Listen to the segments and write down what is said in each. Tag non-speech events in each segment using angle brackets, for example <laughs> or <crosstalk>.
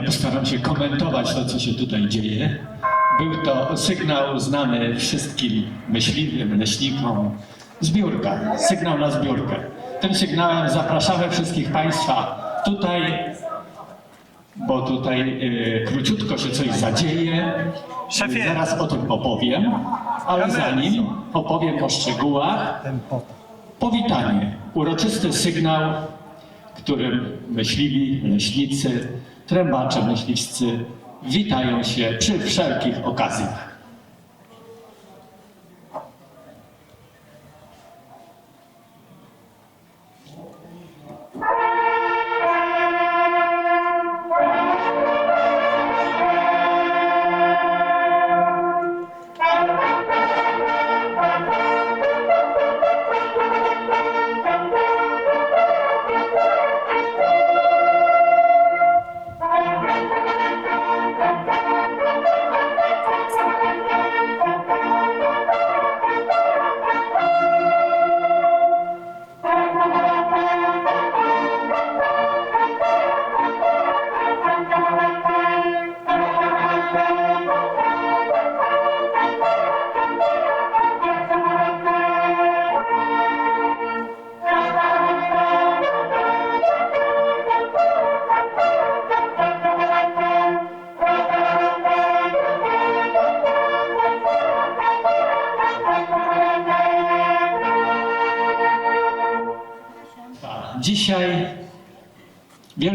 Ja postaram się komentować to, co się tutaj dzieje. Był to sygnał znany wszystkim myśliwym, leśnikom. Zbiórka, sygnał na zbiórkę. Tym sygnałem zapraszamy wszystkich Państwa tutaj, bo tutaj y, króciutko się coś zadzieje. Szefie. Zaraz o tym opowiem, ale zanim opowiem o szczegółach, powitanie. Uroczysty sygnał, którym myśliwi, leśnicy, trębacze myśliwscy witają się przy wszelkich okazjach.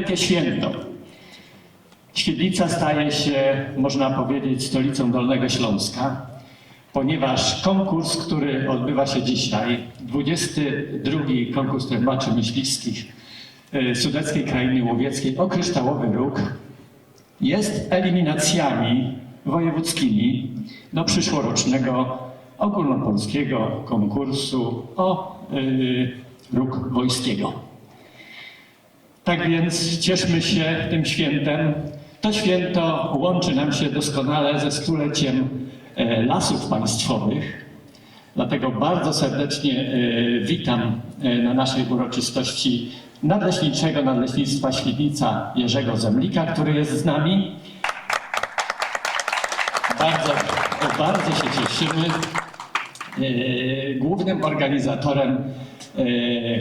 Wielkie święto. Świdnica staje się, można powiedzieć, stolicą Dolnego Śląska, ponieważ konkurs, który odbywa się dzisiaj, 22 konkurs trębaczy myśliwskich e, Sudeckiej Krainy Łowieckiej o kryształowy róg, jest eliminacjami wojewódzkimi do przyszłorocznego ogólnopolskiego konkursu o y, róg wojskiego. Tak więc cieszmy się tym świętem. To święto łączy nam się doskonale ze stuleciem e, lasów państwowych. Dlatego bardzo serdecznie e, witam e, na naszej uroczystości nadleśniczego Nadleśnictwa Świdnica Jerzego Zemlika, który jest z nami. Bardzo, bardzo się cieszymy. Głównym organizatorem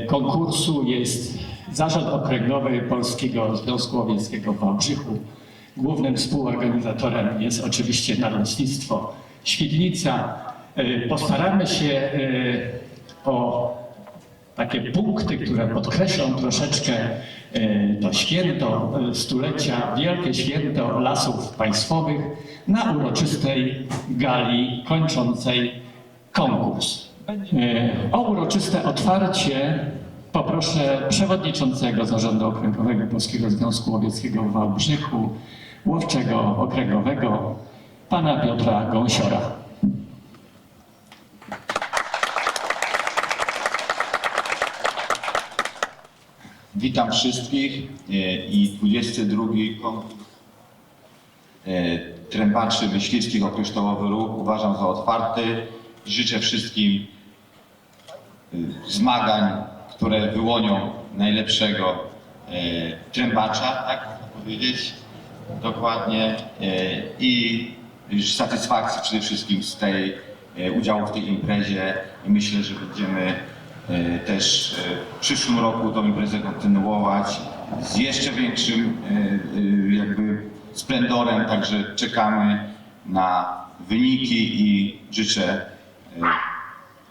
konkursu jest Zarząd Okręgowy Polskiego Związku Łowieckiego w Wałbrzychu. Głównym współorganizatorem jest oczywiście Nadleśnictwo Świdnica. E, Postaramy się e, o takie punkty, które podkreślą troszeczkę e, to święto stulecia, wielkie święto lasów państwowych na uroczystej gali kończącej konkurs. O uroczyste otwarcie poproszę przewodniczącego Zarządu Okręgowego Polskiego Związku Łowieckiego w Wałbrzychu, łowczego okręgowego, pana Piotra Gąsiora. Witam wszystkich e, i 22 konkurs trębaczy myśliwskich o róg uważam za otwarty. Życzę wszystkim e, zmagań, które wyłonią najlepszego e, trębacza, tak można powiedzieć, dokładnie, e, i satysfakcji przede wszystkim z tej e, udziału w tej imprezie i myślę, że będziemy e, też e, w przyszłym roku tą imprezę kontynuować z jeszcze większym e, e, jakby splendorem, także czekamy na wyniki i życzę e,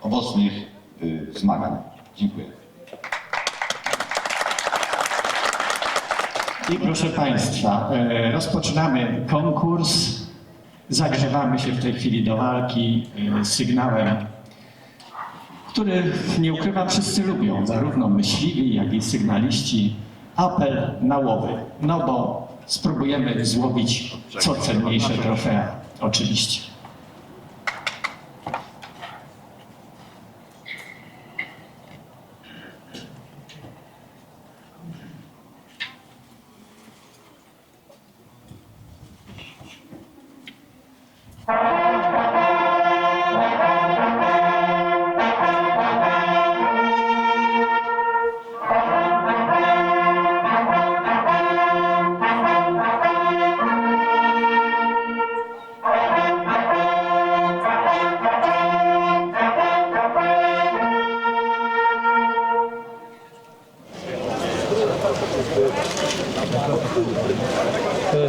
owocnych e, zmagań. Dziękuję. I proszę Państwa, e, rozpoczynamy konkurs. Zagrzewamy się w tej chwili do walki e, sygnałem, który nie ukrywam wszyscy lubią, zarówno myśliwi, jak i sygnaliści. Apel na łowy, no bo spróbujemy złowić co cenniejsze trofea, oczywiście.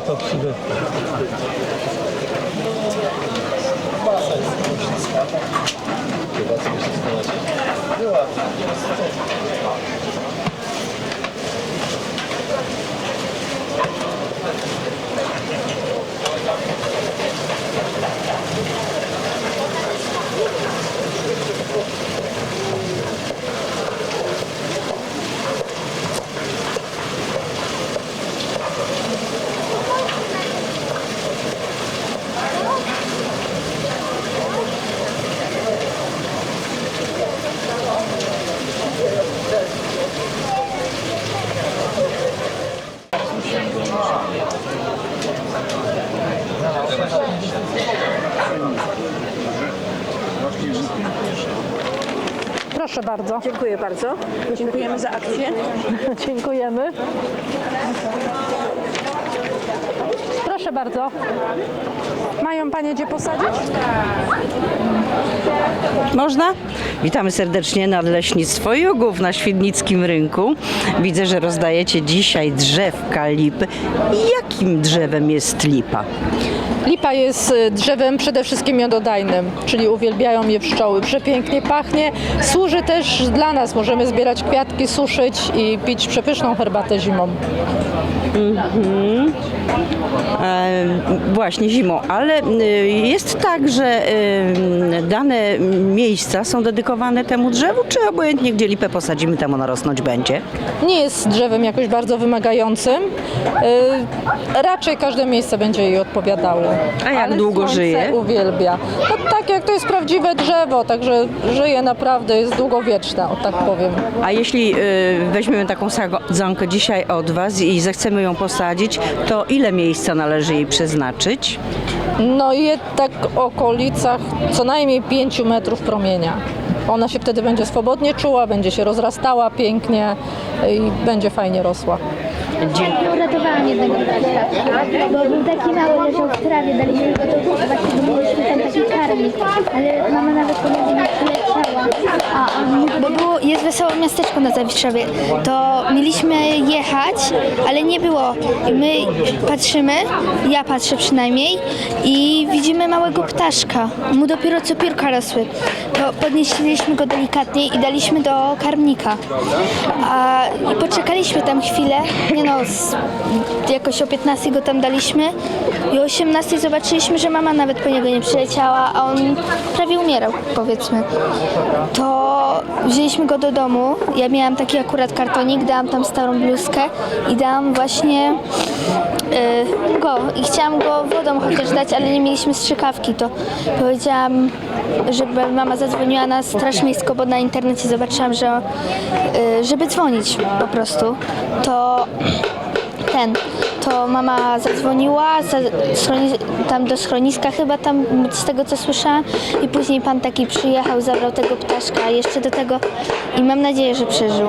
Fałszywy. Proszę bardzo. Dziękuję bardzo. Dziękujemy za akcję. <laughs> Dziękujemy. Proszę bardzo. Mają Panie gdzie posadzić? Można? Witamy serdecznie na Leśnictwo Jugów na Świdnickim Rynku. Widzę, że rozdajecie dzisiaj drzewka lipy. Jakim drzewem jest lipa? Lipa jest y, drzewem przede wszystkim miododajnym, czyli uwielbiają je pszczoły. Przepięknie pachnie. Służy też dla nas. Możemy zbierać kwiatki, suszyć i pić przepyszną herbatę zimą. E, właśnie zimą, ale y, jest tak, że y, dane miejsca są dedykowane temu drzewu, czy obojętnie gdzie lipę posadzimy, tam ona rosnąć będzie? Nie jest drzewem jakoś bardzo wymagającym. Y, Raczej każde miejsce będzie jej odpowiadało. A jak Ale długo słońce żyje? Uwielbia. No tak jak to jest prawdziwe drzewo, także żyje naprawdę, jest długowieczne, o tak powiem. A jeśli y, weźmiemy taką sadzonkę dzisiaj od Was i zechcemy ją posadzić, to ile miejsca należy jej przeznaczyć? No i tak w okolicach co najmniej 5 metrów promienia. Ona się wtedy będzie swobodnie czuła, będzie się rozrastała pięknie i będzie fajnie rosła. Uratowałam jednego ptaka, bo był taki mały, leżał w trawie, daliśmy go do kupować, bo mieliśmy tam taki karmik, ale mama nawet ponownie nie przyleciała. A, bo było, jest wesołe miasteczko na Zawiszowie, to mieliśmy jechać, ale nie było. My patrzymy, ja patrzę przynajmniej i widzimy małego ptaszka. Mu dopiero co piórka rosły. To podnieśliśmy go delikatnie i daliśmy do karmnika. A i poczekaliśmy tam chwilę, nie no, z, jakoś o 15 go tam daliśmy i o 18 zobaczyliśmy, że mama nawet po niego nie przyleciała, a on prawie umierał, powiedzmy. To wzięliśmy go do domu, ja miałam taki akurat kartonik, dałam tam starą bluzkę i dałam właśnie y, go. I chciałam go wodą chociaż dać, ale nie mieliśmy strzykawki, to powiedziałam, żeby mama zadzwoniła na straż miejską, bo na internecie zobaczyłam, że y, żeby dzwonić po prostu, to ten, to mama zadzwoniła za, schroni, tam do schroniska chyba tam z tego co słyszałam i później pan taki przyjechał, zabrał tego ptaszka jeszcze do tego i mam nadzieję, że przeżył.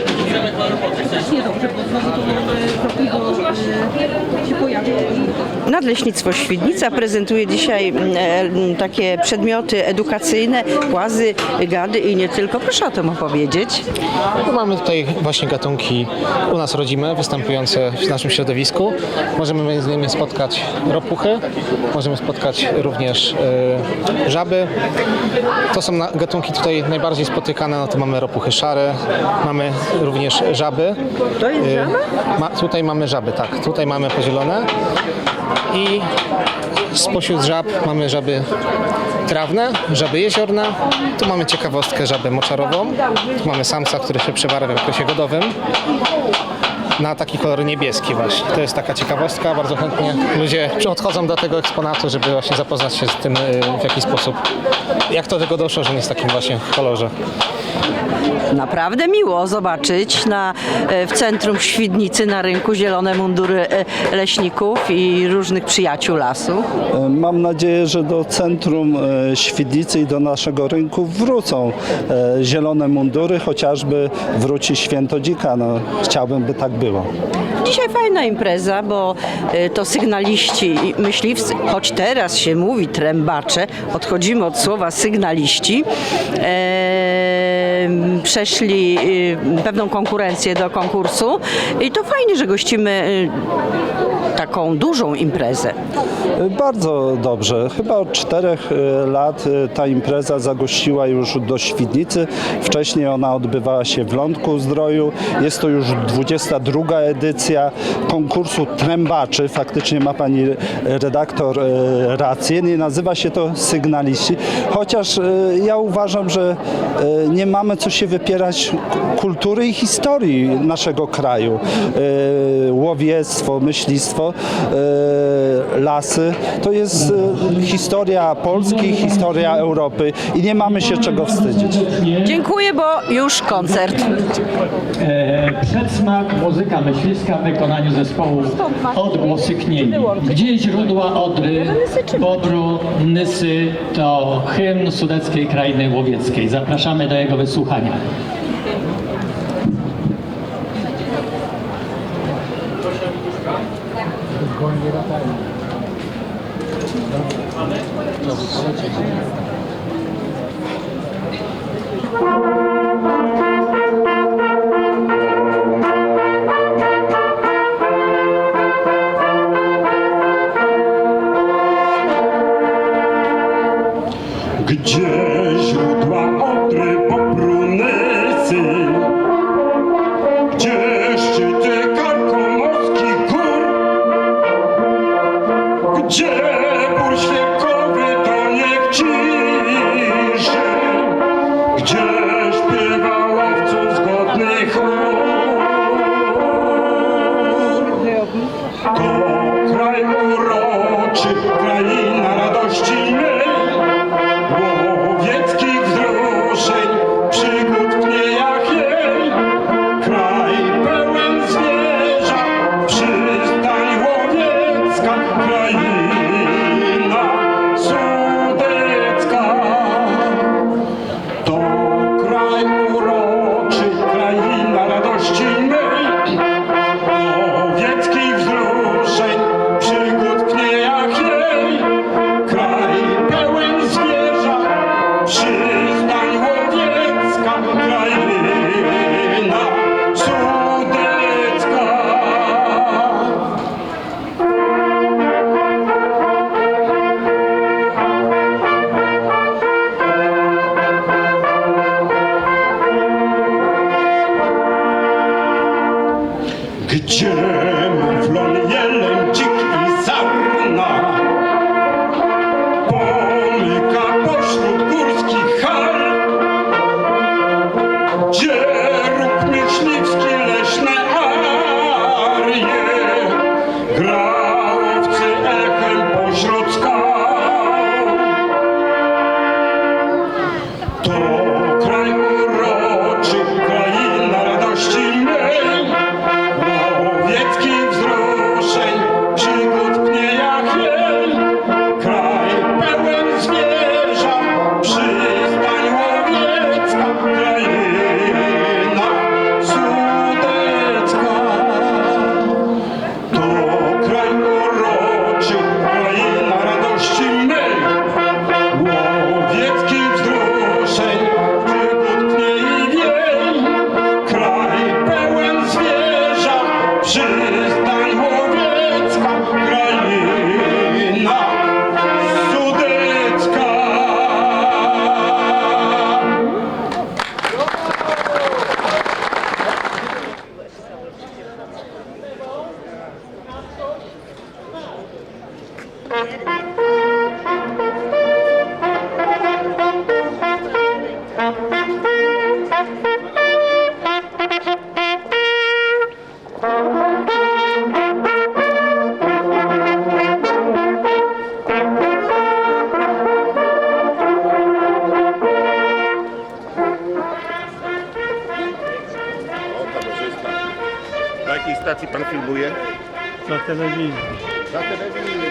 Nadleśnictwo Świdnica prezentuje dzisiaj mm, e, mm, takie przedmioty edukacyjne, płazy, gady i nie tylko. Proszę o tym opowiedzieć. No, mamy tutaj właśnie gatunki u nas rodzime, występujące w naszym środowisku. Możemy między innymi spotkać ropuchy, możemy spotkać również e, żaby. To są gatunki tutaj najbardziej spotykane, no to mamy ropuchy szare, mamy również żaby. To jest E, żaba? Ma, tutaj mamy żaby, tak. Tutaj mamy podzielone. I spośród żab mamy żaby trawne, żaby jeziorne. Tu mamy ciekawostkę żabę moczarową. Tu mamy samca, który się przebarwia w okresie godowym na taki kolor niebieski właśnie. To jest taka ciekawostka. Bardzo chętnie ludzie odchodzą do tego eksponatu, żeby właśnie zapoznać się z tym, y, w jaki sposób, jak to tego doszło, że on jest w takim właśnie kolorze. Naprawdę miło zobaczyć na, e, w centrum Świdnicy na rynku zielone mundury e, leśników i różnych przyjaciół lasu. Mam nadzieję, że do centrum e, Świdnicy i do naszego rynku wrócą e, zielone mundury, chociażby wróci święto dzika. No, chciałbym, by tak było. Dzisiaj fajna impreza, bo e, to sygnaliści i myśliwcy, choć teraz się mówi trębacze, odchodzimy od słowa sygnaliści, e, przeszli e, pewną konkurencję do konkursu i to fajnie, że gościmy e, taką dużą imprezę. Bardzo dobrze. Chyba od czterech e, lat ta impreza zagościła już do Świdnicy. Wcześniej ona odbywała się w Lądku Zdroju. Jest to już 22 edycja konkursu trębaczy. Faktycznie ma pani redaktor rację. Nie nazywa się to sygnaliści. Chociaż ja uważam, że nie mamy co się wypierać kultury i historii naszego kraju. E, Łowiectwo, myślistwo, e, lasy to jest e, historia Polski, historia Europy i nie mamy się czego wstydzić. Dziękuję, bo już koncert. E, Przedsmak, muzyka myśliwska w wykonaniu zespołu Odgłosy Kniei. Gdzie źródła Odry, Bobru, Nysy to hymn Sudeckiej Krainy Łowieckiej. Zapraszamy do jego wysłuchania. Gdzie Gdzie filmuje? Za telewizję. Za telewizję.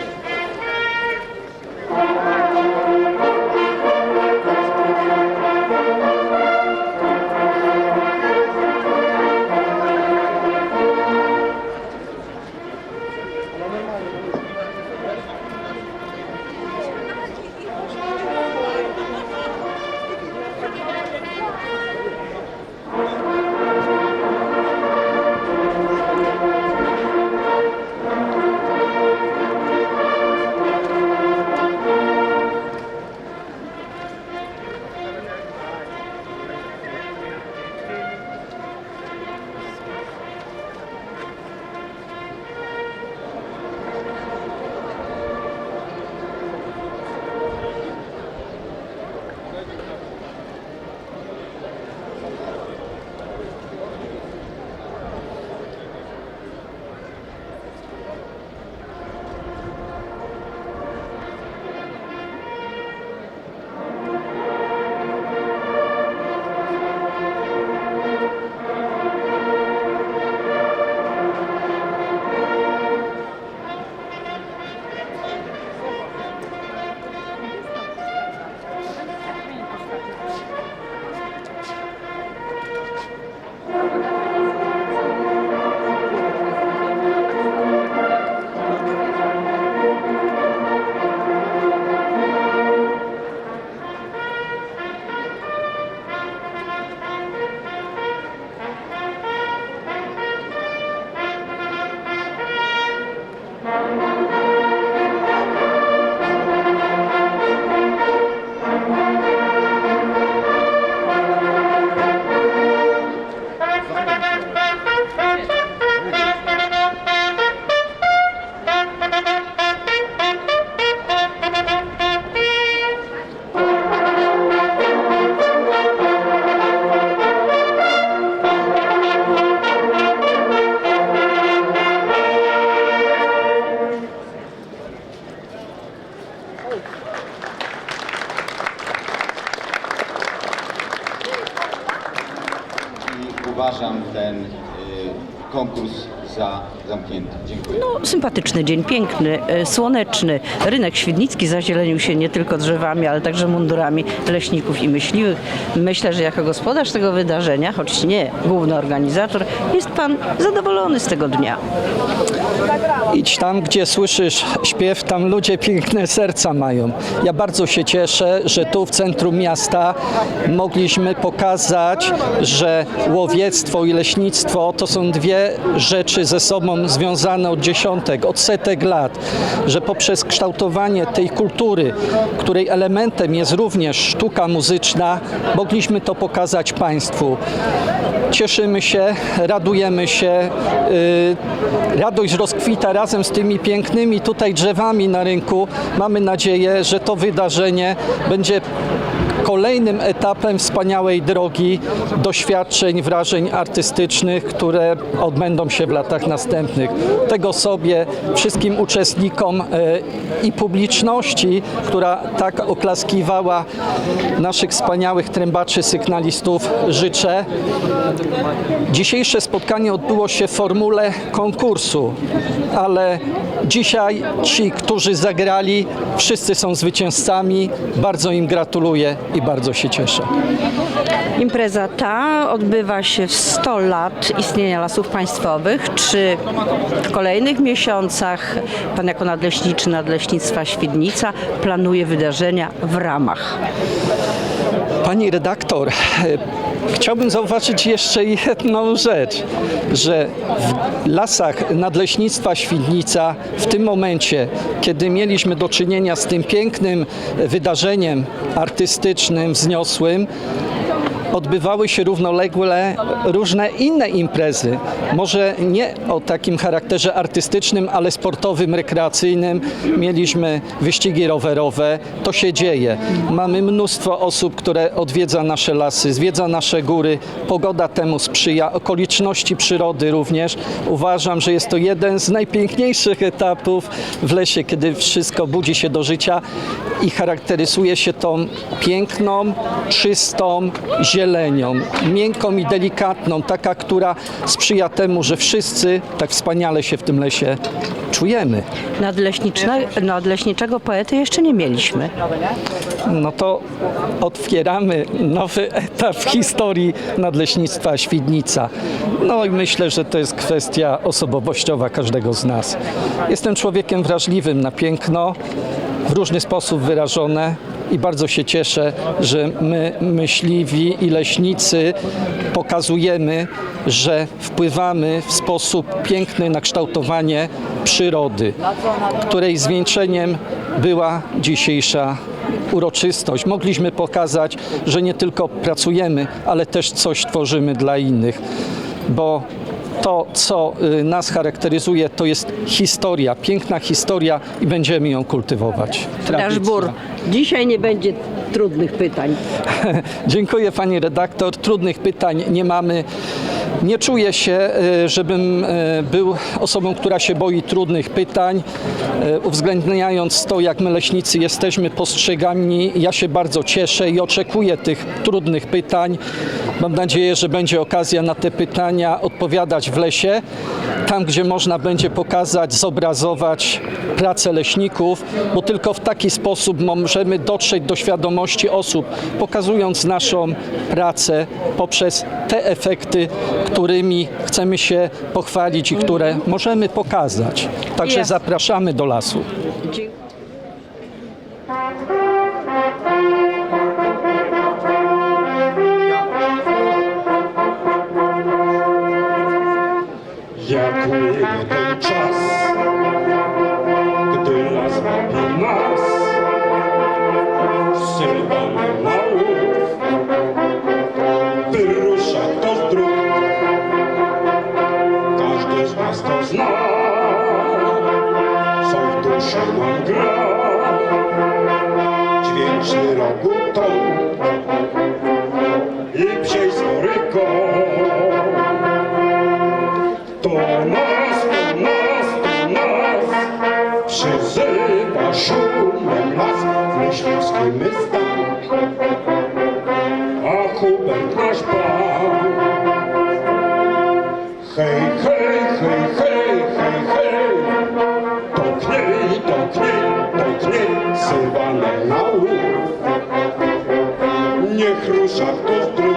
Sympatyczny dzień, piękny, e, słoneczny. Rynek Świdnicki zazielenił się nie tylko drzewami, ale także mundurami leśników i myśliwych. Myślę, że jako gospodarz tego wydarzenia, choć nie główny organizator, jest Pan zadowolony z tego dnia. Idź tam, gdzie słyszysz śpiew, tam ludzie piękne serca mają. Ja bardzo się cieszę, że tu w centrum miasta mogliśmy pokazać, że łowiectwo i leśnictwo to są dwie rzeczy ze sobą związane od dziesiątek, od setek lat, że poprzez kształtowanie tej kultury, której elementem jest również sztuka muzyczna, mogliśmy to pokazać Państwu. Cieszymy się, radujemy się. Yy, radość rozkwita razem z tymi pięknymi tutaj drzewami na rynku. Mamy nadzieję, że to wydarzenie będzie kolejnym etapem wspaniałej drogi doświadczeń, wrażeń artystycznych, które odbędą się w latach następnych. Tego sobie wszystkim uczestnikom e, i publiczności, która tak oklaskiwała naszych wspaniałych trębaczy, sygnalistów, życzę. Dzisiejsze spotkanie odbyło się w formule konkursu, ale dzisiaj ci, którzy zagrali, wszyscy są zwycięzcami. Bardzo im gratuluję i bardzo się cieszę. Impreza ta odbywa się w 100 lat istnienia lasów państwowych. Czy w kolejnych miesiącach Pan jako nadleśniczy Nadleśnictwa Świdnica planuje wydarzenia w ramach? Pani redaktor, chciałbym zauważyć jeszcze jedną rzecz, że w lasach Nadleśnictwa Świdnica w tym momencie, kiedy mieliśmy do czynienia z tym pięknym wydarzeniem artystycznym, wzniosłym, odbywały się równolegle różne inne imprezy. Może nie o takim charakterze artystycznym, ale sportowym, rekreacyjnym. Mieliśmy wyścigi rowerowe. To się dzieje. Mamy mnóstwo osób, które odwiedza nasze lasy, zwiedza nasze góry. Pogoda temu sprzyja, okoliczności przyrody również. Uważam, że jest to jeden z najpiękniejszych etapów w lesie, kiedy wszystko budzi się do życia i charakteryzuje się tą piękną, czystą zielenią, miękką i delikatną, taka, która sprzyja temu, że wszyscy tak wspaniale się w tym lesie czujemy. Nadleśniczne, nadleśniczego poety jeszcze nie mieliśmy. No to otwieramy nowy etap w historii nadleśnictwa Świdnica. No i myślę, że to jest kwestia osobowościowa każdego z nas. Jestem człowiekiem wrażliwym na piękno, w różny sposób wyrażone i bardzo się cieszę, że my, myśliwi i leśnicy, pokazujemy, że wpływamy w sposób piękny na kształtowanie przyrody, której zwieńczeniem była dzisiejsza uroczystość. Mogliśmy pokazać, że nie tylko pracujemy, ale też coś tworzymy dla innych, bo to, co y, nas charakteryzuje, to jest historia, piękna historia i będziemy ją kultywować. Daszbur, dzisiaj nie będzie trudnych pytań. <laughs> Dziękuję pani redaktor. Trudnych pytań nie mamy. Nie czuję się, y, żebym y, był osobą, która się boi trudnych pytań. Y, Uwzględniając to, jak my leśnicy jesteśmy postrzegani, ja się bardzo cieszę i oczekuję tych trudnych pytań. Mam nadzieję, że będzie okazja na te pytania odpowiadać w lesie, tam gdzie można będzie pokazać, zobrazować pracę leśników, bo tylko w taki sposób możemy dotrzeć do świadomości osób, pokazując naszą pracę poprzez te efekty, którymi chcemy się pochwalić i które możemy pokazać. Także zapraszamy do lasu. Jak szumem las w myśliwskim my stan. A Hubert nasz pan. Hej, hej, hej, hej, hej, hej, tokniej, tokniej, tokniej, sylwanem na łów. Niech rusza kto z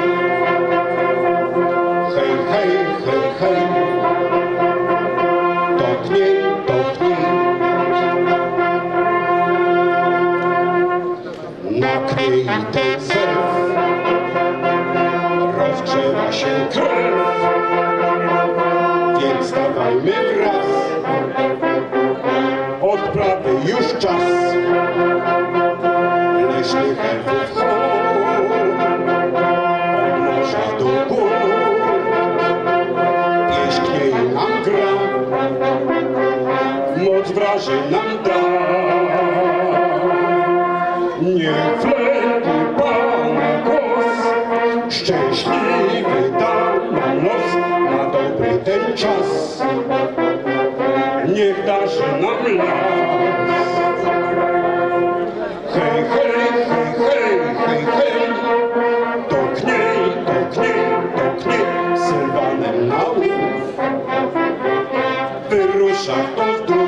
Ten zew. Rozgrzewa się krew. Więc stawajmy wraz. Odprawy już czas. Leśnych elfów chór. Od morza do gór pieśń nam gra, moc wraży szczęśliwy da nam los na dobry ten czas. Niech darzy nam las. Hej, hej, hej, hej, hej, hej, tokniej, tokniej, tokniej, sylwanem na łów. Wyrusza kto z dróg,